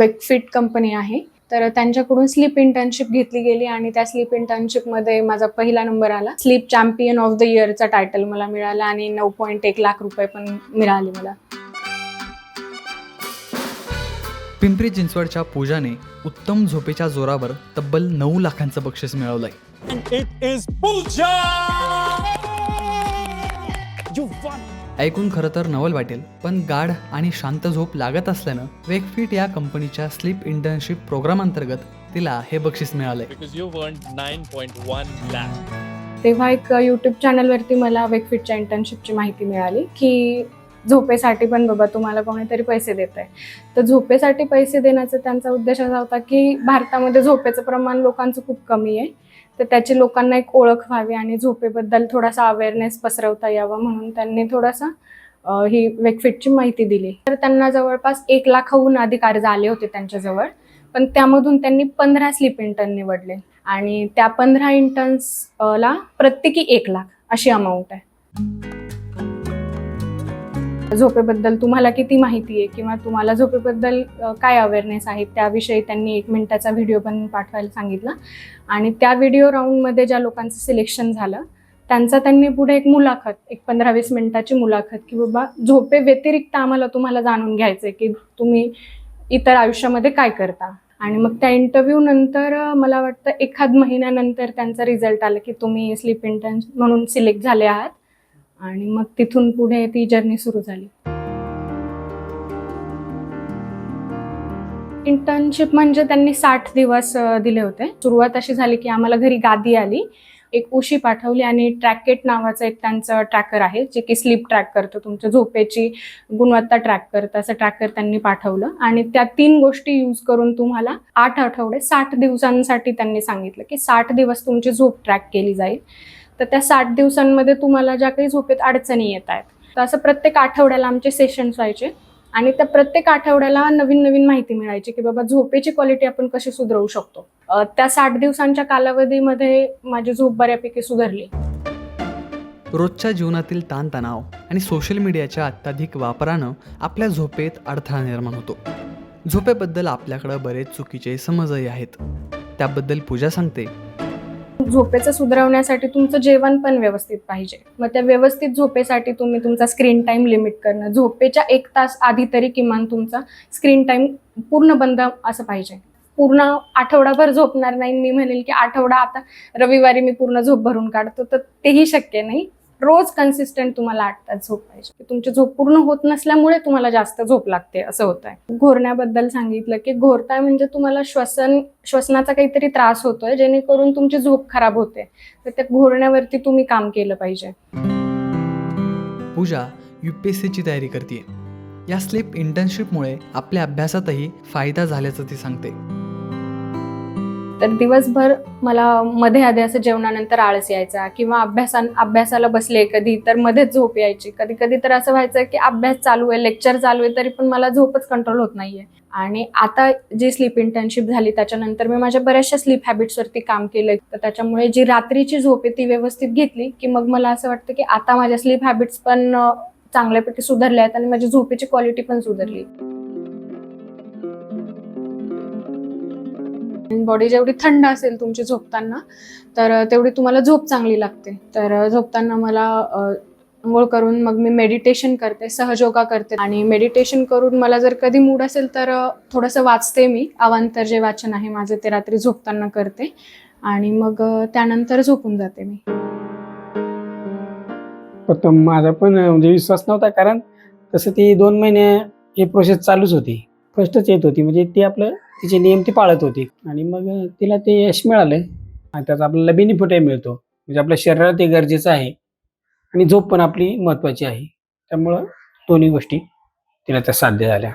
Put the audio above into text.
Wakefit company आहे तर त्यांच्याकडून स्लीप इंटर्नशिप घेतली गेली आणि त्या स्लीप इंटर्नशिपमध्ये माझा पहिला नंबर आला स्लीप चॅम्पियन ऑफ द इयरचा टायटल मला मिळाला आणि नऊ पॉईंट एक लाख रुपये पण मिळाले मला पिंपरी चिंचवडच्या पूजाने उत्तम झोपेच्या जोरावर तब्बल नऊ लाखांचं बक्षीस मिळवलंय it is Pooja! You won! ऐकून खरं तर नवल वाटेल पण गाढ आणि शांत झोप लागत असल्यानं वेकफिट या कंपनीच्या स्लीप इंटर्नशिप प्रोग्राम अंतर्गत तिला हे बक्षीस मिळालंय. Because you've earned 9.1 lakh. तेव्हा एक यूट्यूब चॅनलवरती मला वेकफिटच्या इंटर्नशिपची माहिती मिळाली की झोपेसाठी पण बाबा तुम्हाला कोणीतरी पैसे देत आहे तर झोपेसाठी पैसे देण्याचा त्यांचा उद्देश असा होता की भारतामध्ये झोपेचं प्रमाण लोकांचं खूप कमी आहे. तर त्याची लोकांना एक ओळख व्हावी आणि झोपेबद्दल थोडासा अवेअरनेस पसरवता यावा म्हणून त्यांनी थोडासा ही वेकफिटची माहिती दिली. तर त्यांना जवळपास एक लाखाहून अधिक अर्ज आले होते त्यांच्याजवळ पण त्यामधून त्यांनी पंधरा स्लीप इंटर्न निवडले आणि त्या पंधरा इंटर्न्सला प्रत्येकी एक लाख अशी अमाऊंट आहे. झोपेबद्दल तुम्हाला किती माहिती आहे किंवा तुम्हाला झोपेबद्दल काय अवेअरनेस आहे? त्याविषयी त्यांनी एक मिनिटाचा व्हिडिओ पण पाठवायला सांगितला. आणि त्या व्हिडिओ राऊंडमध्ये ज्या लोकांचं सिलेक्शन झालं त्यांचा त्यांनी पुढे एक मुलाखत एक पंधरा वीस मिनिटाची मुलाखत की बाबा झोपे व्यतिरिक्त आम्हाला तुम्हाला जाणून घ्यायचं आहे की तुम्ही इतर आयुष्यामध्ये काय करता? आणि मग त्या इंटरव्ह्यू नंतर मला वाटतं एखाद महिन्यानंतर त्यांचा रिझल्ट आला की तुम्ही स्लीप इंटर्न म्हणून सिलेक्ट झाले आहात. आणि मग तिथून पुढे ती जर्नी सुरू झाली. इंटर्नशिप म्हणजे त्यांनी साठ दिवस दिले होते. सुरुवात अशी झाली की आम्हाला घरी गादी आली. एक उशी पाठवली आणि ट्रॅकेट नावाचं एक त्यांचं ट्रॅकर आहे जे की स्लीप ट्रॅक करतं. तुमच्या झोपेची गुणवत्ता ट्रॅक करतं असं ट्रॅकर त्यांनी पाठवलं. आणि त्या तीन गोष्टी यूज करून तुम्हाला आठ आठवडे साठ दिवसांसाठी त्यांनी सांगितलं की साठ दिवस तुमची झोप ट्रॅक केली जाईल. तर त्या साठ दिवसांमध्ये तुम्हाला ज्या काही झोपेत अडचणी येत आहेत तर असं प्रत्येक आठवड्याला आमचे सेशन्स व्हायचे. आणि त्या प्रत्येक आठवड्याला नवीन नवीन माहिती मिळायची की बाबा झोपेची क्वालिटी आपण कशी सुधारू शकतो. त्या साठ दिवसांच्या कालावधीमध्ये माझी झोप बऱ्यापैकी सुधारली. रोजच्या जीवनातील ताणतणाव आणि सोशल मीडियाच्या अत्याधिक वापरानं आपल्या झोपेत अडथळा निर्माण होतो. झोपेबद्दल आपल्याकडं बरेच चुकीचे समजही आहेत. त्याबद्दल पूजा सांगते. झोपेचं सुधारवण्यासाठी तुमचं जेवण पण व्यवस्थित पाहिजे. मग त्या व्यवस्थित झोपेसाठी तुम्ही तुमचा स्क्रीन टाईम लिमिट करणं झोपेच्या एक तास आधी तरी किमान तुमचा स्क्रीन टाईम पूर्ण बंद असं पाहिजे. पूर्ण आठवडाभर झोपणार नाही. मी म्हणेल की आठवडा आता रविवारी मी पूर्ण झोप भरून काढतो तर तेही शक्य नाही. रोज कन्सिस्टंट तुम्हाला आठ तास झोप पाहिजे. तुमची झोप पूर्ण होत नसल्यामुळे तुम्हाला जास्त झोप लागते असं होत आहे घोरण्याबद्दल सांगितलं की घोरताय म्हणजे तुम्हाला श्वसन श्वसनाचा काहीतरी त्रास होतोय जेणेकरून तुमची झोप खराब होते. तर त्या घोरण्यावरती तुम्ही काम केलं पाहिजे. पूजा यू तयारी करते या स्लीप इंटर्नशिपमुळे आपल्या अभ्यासातही फायदा झाल्याचं ती सांगते. तर दिवसभर मला मध्ये आधी असं जेवणानंतर आळस यायचा किंवा अभ्यासा अभ्यासाला बसले कधी तर मध्येच झोप यायची. कधी कधी तर असं व्हायचं की अभ्यास चालू आहे लेक्चर चालू आहे तरी पण मला झोपच कंट्रोल होत नाहीये. आणि आता जी स्लीप इंटर्नशिप झाली त्याच्यानंतर मी माझ्या बऱ्याचशा स्लीप हॅबिट्सवरती काम केलं तर त्याच्यामुळे जी रात्रीची झोप आहे ती व्यवस्थित घेतली की मग मला असं वाटतं की आता माझ्या स्लीप हॅबिट्स पण चांगल्यापैकी सुधारल्या आहेत आणि माझी झोपेची क्वालिटी पण सुधारली. बॉडी जेवढी थंड असेल तुमची झोपताना तर तेवढी तुम्हाला झोप चांगली लागते. तर झोपताना मला आंघोळ करून मग मी मेडिटेशन करते सहजोगा करते. आणि मेडिटेशन करून मला जर कधी मूड असेल तर थोडंसं वाचते मी. अवांतर जे वाचन आहे माझं ते रात्री झोपताना करते. आणि मग त्यानंतर झोपून जाते मी. फक्त माझा पण म्हणजे विश्वास नव्हता कारण तसं ती दोन महिने ही प्रोसेस चालूच होती. फर्स्टच येत होती. म्हणजे ती आपलं तिचे नियम ती पाळत होती. आणि मग तिला ते यश मिळालं. आणि त्याचा आपल्याला बेनिफिटही मिळतो. म्हणजे आपल्या शरीराला ते गरजेचं आहे. आणि झोप पण आपली महत्त्वाची आहे. त्यामुळं दोन्ही गोष्टी तिला त्या साध्य झाल्या.